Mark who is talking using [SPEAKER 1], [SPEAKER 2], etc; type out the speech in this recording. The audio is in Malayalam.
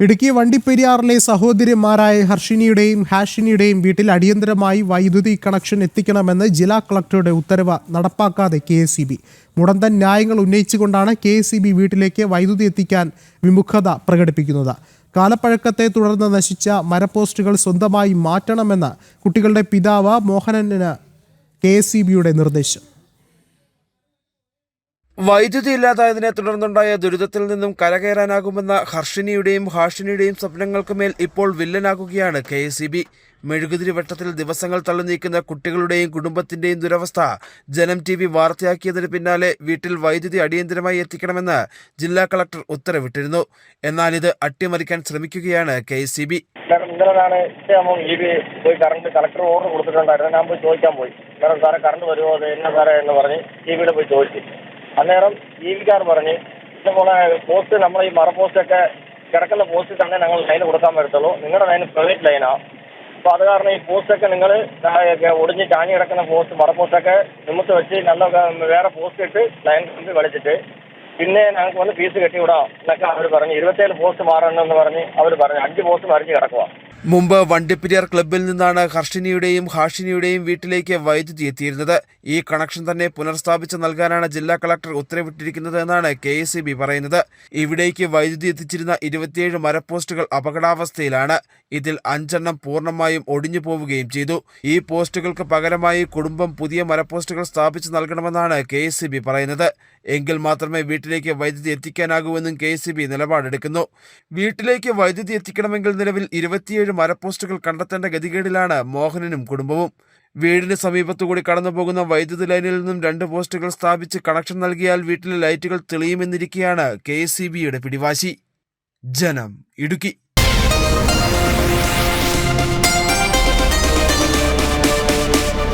[SPEAKER 1] ഇടുക്കി വണ്ടിപ്പെരിയാറിലെ സഹോദരിമാരായ ഹർഷിനിയുടെയും ഹാഷിനിയുടെയും വീട്ടിൽ അടിയന്തരമായി വൈദ്യുതി കണക്ഷൻ എത്തിക്കണമെന്ന് ജില്ലാ കളക്ടറുടെ ഉത്തരവ് നടപ്പാക്കാതെ കെ എസ് മുടന്തൻ ന്യായങ്ങൾ ഉന്നയിച്ചുകൊണ്ടാണ് കെ എസ് വീട്ടിലേക്ക് വൈദ്യുതി എത്തിക്കാൻ വിമുഖത പ്രകടിപ്പിക്കുന്നത്. കാലപ്പഴക്കത്തെ തുടർന്ന് നശിച്ച മരപ്പോസ്റ്റുകൾ സ്വന്തമായി മാറ്റണമെന്ന് കുട്ടികളുടെ പിതാവ് മോഹനന് കെ എസ് നിർദ്ദേശം.
[SPEAKER 2] വൈദ്യുതി ഇല്ലാതായതിനെ തുടർന്നുണ്ടായ ദുരിതത്തിൽ നിന്നും കരകയറാനാകുമെന്ന ഹർഷിനിയുടെയും ഹാഷിനിയുടെയും സ്വപ്നങ്ങൾക്ക് മേൽ ഇപ്പോൾ വില്ലനാകുകയാണ് കെ എസ് ഇ ബി. മെഴുകുതിരി വെട്ടത്തിൽ ദിവസങ്ങൾ തള്ളി നീക്കുന്ന കുട്ടികളുടെയും കുടുംബത്തിന്റെയും ദുരവസ്ഥ ജനം ടി വി വാർത്തയാക്കിയതിന് പിന്നാലെ വീട്ടിൽ വൈദ്യുതി അടിയന്തരമായി എത്തിക്കണമെന്ന് ജില്ലാ കളക്ടർ ഉത്തരവിട്ടിരുന്നു. എന്നാൽ ഇത് അട്ടിമറിക്കാൻ ശ്രമിക്കുകയാണ് കെ എസ് ഇ ബി.
[SPEAKER 3] പോയി കളക്ടർ ഓർഡർ ഞാൻ പോയി ചോദിക്കാൻ പോയി. സാറേ കറണ്ട് വരുമോ? എന്നാ സാറേ? എന്ന് പറഞ്ഞ് ടി വിയുടെ പോയി ചോദിച്ചു. അന്നേരം ജീവിക്കാർ പറഞ്ഞ് ഇതുപോലെ പോസ്റ്റ് നമ്മൾ ഈ മറ പോസ്റ്റൊക്കെ കിടക്കുന്ന പോസ്റ്റ് തന്നെ ഞങ്ങൾ ലൈൻ കൊടുക്കാൻ പറ്റത്തുള്ളൂ നിങ്ങളുടെ ലൈൻ പ്രൈവറ്റ് ലൈനാണ് അപ്പോൾ അത് കാരണം ഈ പോസ്റ്റൊക്കെ നിങ്ങൾ ഒടിഞ്ഞ് ചാഞ്ഞ് കിടക്കുന്ന പോസ്റ്റ് മറ പോസ്റ്റൊക്കെ നിമിത്ത് വെച്ച് നല്ല വേറെ പോസ്റ്റ് ഇട്ട് ലൈൻ കമ്പി കളിച്ചിട്ട് പിന്നെ ഞങ്ങൾക്ക് വന്ന് ഫീസ് കെട്ടിവിടാം എന്നൊക്കെ അവർ പറഞ്ഞു. ഇരുപത്തേഴ് പോസ്റ്റ് മാറണം എന്ന് പറഞ്ഞ് അവർ പറഞ്ഞു. അഞ്ച് പോസ്റ്റ് മറിഞ്ഞ് കിടക്കുക
[SPEAKER 2] മുമ്പ് വണ്ടിപ്പെരിയാർ ക്ലബ്ബിൽ നിന്നാണ് ഹർഷിനിയുടെയും ഹാഷിനിയുടെയും വീട്ടിലേക്ക് വൈദ്യുതി എത്തിയിരുന്നത്. ഈ കണക്ഷൻ തന്നെ പുനഃസ്ഥാപിച്ച് നൽകാനാണ് ജില്ലാ കളക്ടർ ഉത്തരവിട്ടിരിക്കുന്നത് എന്നാണ് കെ എസ് ബി പറയുന്നത്. ഇവിടേക്ക് വൈദ്യുതി എത്തിച്ചിരുന്ന ഇരുപത്തിയേഴ് മരപ്പോസ്റ്റുകൾ അപകടാവസ്ഥയിലാണ്. ഇതിൽ അഞ്ചെണ്ണം പൂർണമായും ഒടിഞ്ഞു പോവുകയും ചെയ്തു. ഈ പോസ്റ്റുകൾക്ക് പകരമായി കുടുംബം പുതിയ മരപ്പോസ്റ്റുകൾ സ്ഥാപിച്ചു നൽകണമെന്നാണ് കെ പറയുന്നത്. എങ്കിൽ മാത്രമേ വീട്ടിലേക്ക് വൈദ്യുതി എത്തിക്കാനാകൂവെന്നും കെ എസ് നിലപാടെടുക്കുന്നു. വീട്ടിലേക്ക് വൈദ്യുതി എത്തിക്കണമെങ്കിൽ നിലവിൽ ഇരുപത്തിയേഴ് മരപ്പോസ്റ്റുകൾ കണ്ടെത്തേണ്ട ഗതികേടിലാണ് മോഹനനും കുടുംബവും. വീടിന് സമീപത്തുകൂടി കടന്നുപോകുന്ന വൈദ്യുതി ലൈനിൽ നിന്നും രണ്ട് പോസ്റ്റുകൾ സ്ഥാപിച്ച് കണക്ഷൻ നൽകിയാൽ വീട്ടിലെ ലൈറ്റുകൾ തെളിയുമെന്നിരിക്കെയാണ് കെ പിടിവാശി. ജനം ഇടുക്കി.